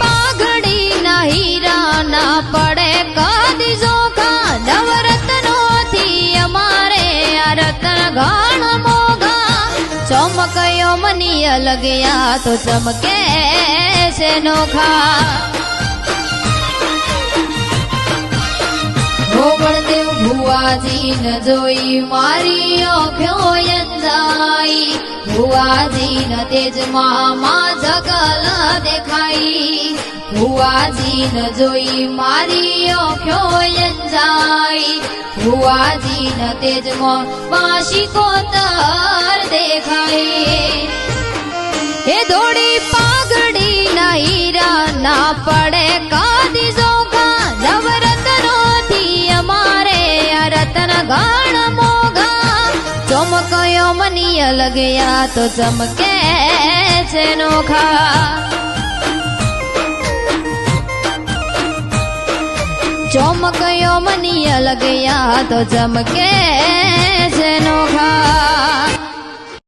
પાઘડી ના પડે કદી જોખા નવરત્નો થી અમારે મોગા ચમકયો મની અલગયા તો ચમકે છે નોખા. ગોવળદેવ ભુવાજી ન જોઈ મારી આંખો ભુવાજી ન તેજમાં માં જગલ દેખાઈ. ભુવાજી ન જોઈ મારી ઓખ્યો અંજાઈ ભુવાજી ન તેજમાં વાશી કોતર દેખાઈ. એ દોડી પાઘડી ના હીરા ના પડે કાદી ચમકયો મની અલગયા તો ચમકે છે નોખા. ચમકયો મની અલગયા તો ચમકે